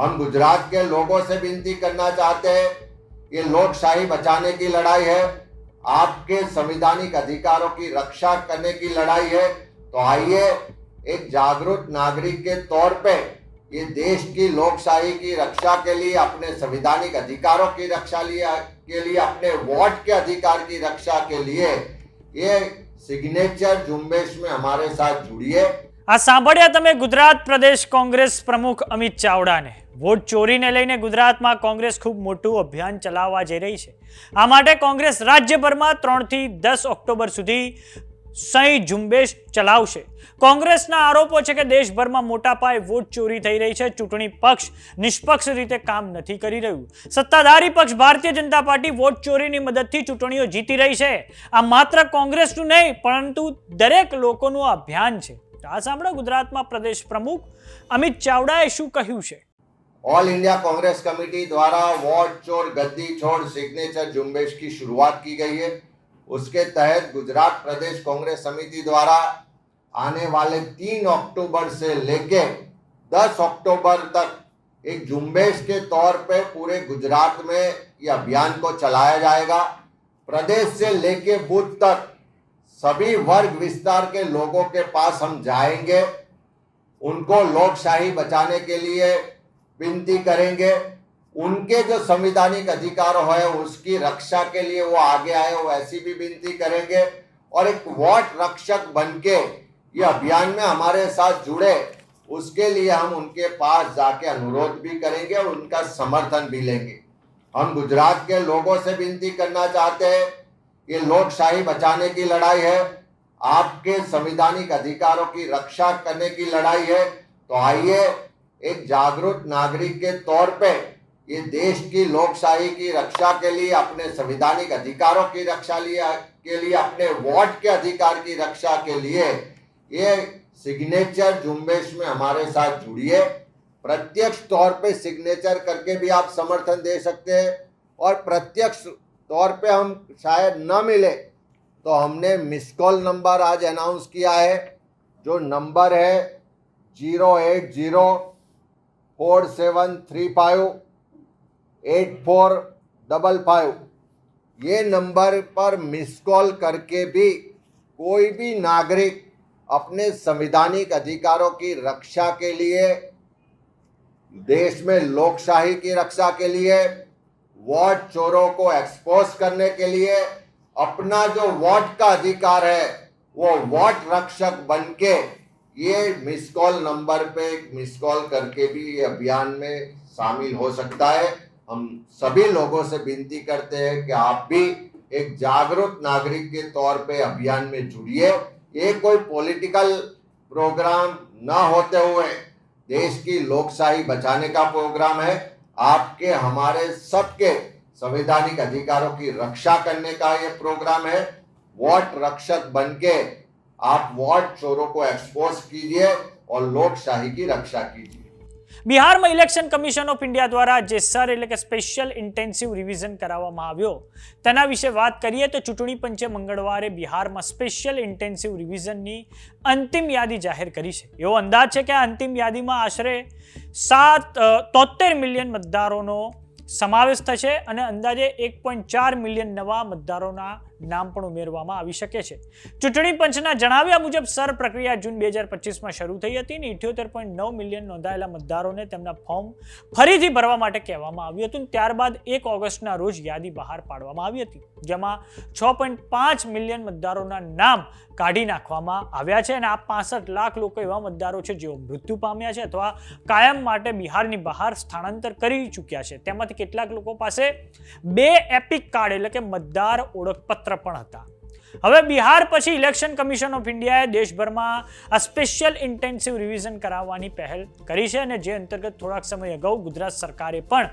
हम गुजरात के लोगों से विनती करना चाहते हैं ये लोकशाही बचाने की लड़ाई है आपके संवैधानिक अधिकारों की रक्षा करने की लड़ाई है तो आइए एक जागरूक नागरिक के तौर पे ये देश की लोकशाही की रक्षा के लिए अपने संवैधानिक अधिकारों की रक्षा लिए के लिए अपने वोट के अधिकार की रक्षा के लिए ये सिग्नेचर झुंबेश में हमारे साथ जुड़िए આ સાંભળ્યા તમે ગુજરાત પ્રદેશ કોંગ્રેસ પ્રમુખ અમિત ચાવડાને વોટ ચોરીને લઈને ગુજરાતમાં કોંગ્રેસ ખૂબ મોટું અભિયાન ચલાવવા જઈ રહી છે. આ માટે કોંગ્રેસ રાજ્યભરમાં ત્રણથી દસ ઓક્ટોબર સુધી સહી ઝુંબેશ ચલાવશે. કોંગ્રેસના આરોપો છે કે દેશભરમાં મોટા પાયે વોટ ચોરી થઈ રહી છે. ચૂંટણી પક્ષ નિષ્પક્ષ રીતે કામ નથી કરી રહ્યું. સત્તાધારી પક્ષ ભારતીય જનતા પાર્ટી વોટ ચોરીની મદદથી ચૂંટણીઓ જીતી રહી છે. આ માત્ર કોંગ્રેસનું નહીં, પરંતુ દરેક લોકોનું અભિયાન છે. આ સાંભળો ગુજરાતમાં પ્રદેશ પ્રમુખ અમિત ચાવડાએ શું કહ્યું છે? ऑल इंडिया कांग्रेस कमेटी द्वारा वार्ड चोर गद्दी छोड़ सिग्नेचर झुंबेश की शुरुआत की गई है। उसके तहत गुजरात प्रदेश कांग्रेस समिति द्वारा आने वाले तीन अक्टूबर से लेके दस अक्टूबर तक एक झुंबेश के तौर पे पूरे गुजरात में ये अभियान को चलाया जाएगा। प्रदेश से लेके बूथ तक सभी वर्ग विस्तार के लोगों के पास हम जाएँगे। उनको लोकशाही बचाने के लिए विनती करेंगे, उनके जो संवैधानिक अधिकार है, उसकी रक्षा के लिए वो आगे आए, वो ऐसी भी विनती करेंगे। और एक वोट रक्षक बन के ये अभियान में हमारे साथ जुड़े, उसके लिए हम उनके पास जाके अनुरोध भी करेंगे और उनका समर्थन भी लेंगे। हम गुजरात के लोगों से विनती करना चाहते हैं, ये लोकशाही बचाने की लड़ाई है, आपके संवैधानिक अधिकारों की रक्षा करने की लड़ाई है तो आइए एक जागरूक नागरिक के तौर पे ये देश की लोकशाही की रक्षा के लिए, अपने संवैधानिक अधिकारों की रक्षा लिए, के लिए, अपने वोट के अधिकार की रक्षा के लिए ये सिग्नेचर झुंबेश में हमारे साथ जुड़िए प्रत्यक्ष तौर पे सिग्नेचर करके भी आप समर्थन दे सकते हैं और प्रत्यक्ष तौर पे हम शायद न मिले तो हमने मिस कॉल नंबर आज अनाउंस किया है। जो नंबर है zero eight zero four seven three five eight four double five ये नंबर पर मिस कॉल करके भी कोई भी नागरिक अपने संवैधानिक अधिकारों की रक्षा के लिए, देश में लोकशाही की रक्षा के लिए, वोट चोरों को एक्सपोज करने के लिए अपना जो वोट का अधिकार है, वो वोट रक्षक बन के ये मिस कॉल नंबर पे मिस कॉल करके भी ये अभियान में शामिल हो सकता है। हम सभी लोगों से विनती करते हैं कि आप भी एक जागरूक नागरिक के तौर पे अभियान में जुड़िए। ये कोई पॉलिटिकल प्रोग्राम ना होते हुए देश की लोकशाही बचाने का प्रोग्राम है। आपके, हमारे सबके संवैधानिक अधिकारों की रक्षा करने का ये प्रोग्राम है। वोट रक्षक बन के आप वोट चोरों को एक्सपोज कीजिए और लोकशाही की रक्षा कीजिए બિહારમાં ઇલેક્શન કમિશન ઓફ ઇન્ડિયા દ્વારા જે સર એટલે કે સ્પેશિયલ ઇન્ટેન્સિવ રિવિઝન કરાવવામાં આવ્યો તેના વિશે વાત કરીએ તો ચૂંટણી પંચે મંગળવારે બિહારમાં સ્પેશિયલ ઇન્ટેન્સિવ રિવિઝનની અંતિમ યાદી જાહેર કરી છે એવો અંદાજ છે કે આ અંતિમ યાદીમાં આશરે સાત તોતેર મિલિયન મતદારોનો સમાવેશ થશે અને અંદાજે એક પોઈન્ટ ચાર મિલિયન નવા મતદારોના નામ પણ ઉમેરવામાં આવી શકે છે. ચૂંટણી પંચના જણાવ્યા મુજબ સર પ્રક્રિયા જૂન બે હજાર પચીસમાં શરૂ થઈ હતી અને ઇઠ્યોતેર પોઈન્ટ નવ મિલિયન નોંધાયેલા મતદારોને તેમના ફોર્મ ફરીથી ભરવા માટે કહેવામાં આવ્યું હતું. ત્યારબાદ એક ઓગસ્ટના રોજ યાદી બહાર પાડવામાં આવી હતી, જેમાં છ પોઈન્ટ પાંચ મિલિયન મતદારોના નામ કાઢી નાખવામાં આવ્યા છે અને આ પાસઠ લાખ લોકો એવા મતદારો છે જેઓ મૃત્યુ પામ્યા છે અથવા કાયમ માટે બિહારની બહાર સ્થળાંતર કરી ચૂક્યા છે. તેમાંથી કેટલાક લોકો પાસે બે એપિક કાર્ડ એટલે કે મતદાર ઓળખપત્ર પણ હતા. હવે બિહાર પછી ઇલેક્શન કમિશન ઓફ ઇન્ડિયાએ દેશભરમાં આ સ્પેશિયલ ઇન્ટેન્સિવ રિવિઝન કરાવવાની પહેલ કરી છે અને જે અંતર્ગત થોડાક સમય અગાઉ ગુજરાત સરકારે પણ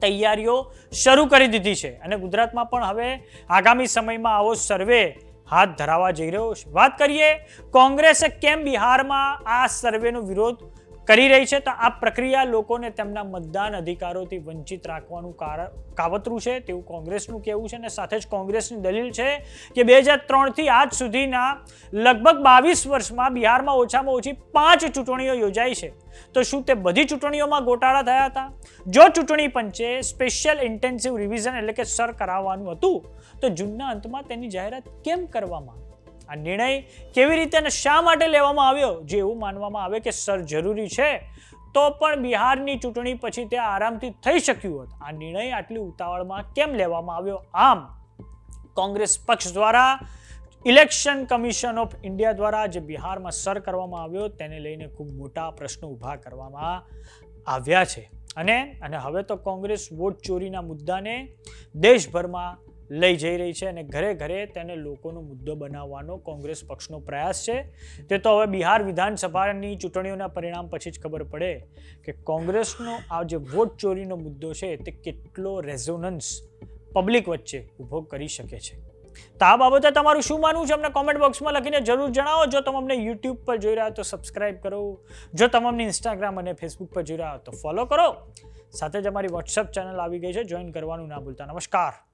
તૈયારીઓ શરૂ કરી દીધી છે. અને ગુજરાતમાં પણ હવે આગામી સમયમાં આવો સર્વે હાથ ધરાવવા જઈ રહ્યો છે. વાત કરીએ કોંગ્રેસે કેમ બિહારમાં આ સર્વેનો વિરોધ કરી રહી છે, તો આ પ્રક્રિયા લોકોને તેમના મતદાન અધિકારોથી વંચિત રાખવાનું કાવતરું છે, તેવું કોંગ્રેસનું કહેવું છે અને સાથે જ કોંગ્રેસની દલીલ છે કે બે હજાર ત્રણથી આજ સુધીના લગભગ બાવીસ વર્ષમાં બિહારમાં ઓછામાં ઓછી પાંચ ચૂંટણીઓ યોજાઈ છે તો શું તે બધી ચૂંટણીઓમાં ગોટાળા થયા હતા જો ચૂંટણી પંચે સ્પેશિયલ ઇન્ટેન્સિવ રિવિઝન એટલે કે સર કરાવવાનું હતું, તો જૂનના અંતમાં તેની જાહેરાત કેમ કરવામાં? આ નિર્ણય કેવી રીતે અને શા માટે લેવામાં આવ્યો? જે એવું માનવામાં આવે કે સર જરૂરી છે, તો પણ બિહારની ચૂંટણી પછી તે આરામથી થઈ શક્યું હોત. આ નિર્ણય આટલી ઉતાવળમાં કેમ લેવામાં આવ્યો? આમ, કોંગ્રેસ પક્ષ દ્વારા ઇલેક્શન કમિશન ઓફ ઇન્ડિયા દ્વારા જે બિહારમાં સર કરવામાં આવ્યો, તેને લઈને ખૂબ મોટા પ્રશ્નો ઊભા કરવામાં આવ્યા છે. અને અને હવે તો કોંગ્રેસ વોટ ચોરીના મુદ્દાને દેશભરમાં લઈ જઈ રહી છે અને ઘરે ઘરે તેને લોકોનો મુદ્દો બનાવવાનો કોંગ્રેસ પક્ષનો પ્રયાસ છે. તે તો હવે બિહાર વિધાનસભાની ચૂંટણીઓના પરિણામ પછી જ ખબર પડે કે કોંગ્રેસનો આ જે વોટ ચોરીનો મુદ્દો છે તે કેટલો રેઝોનન્સ પબ્લિક વચ્ચે ઊભો કરી શકે છે. તો આ બાબતે તમારું શું માનવું છે? અમને કોમેન્ટ બોક્સમાં લખીને જરૂર જણાવો. જો તમે અમને યુટ્યુબ પર જોઈ રહ્યા તો સબસ્ક્રાઇબ કરો. જો તમે અમને ઇન્સ્ટાગ્રામ અને ફેસબુક પર જોઈ રહ્યા તો ફોલો કરો. સાથે જ અમારી વોટ્સઅપ ચેનલ આવી ગઈ છે. જોઈન કરવાનું ના ભૂલતા. નમસ્કાર.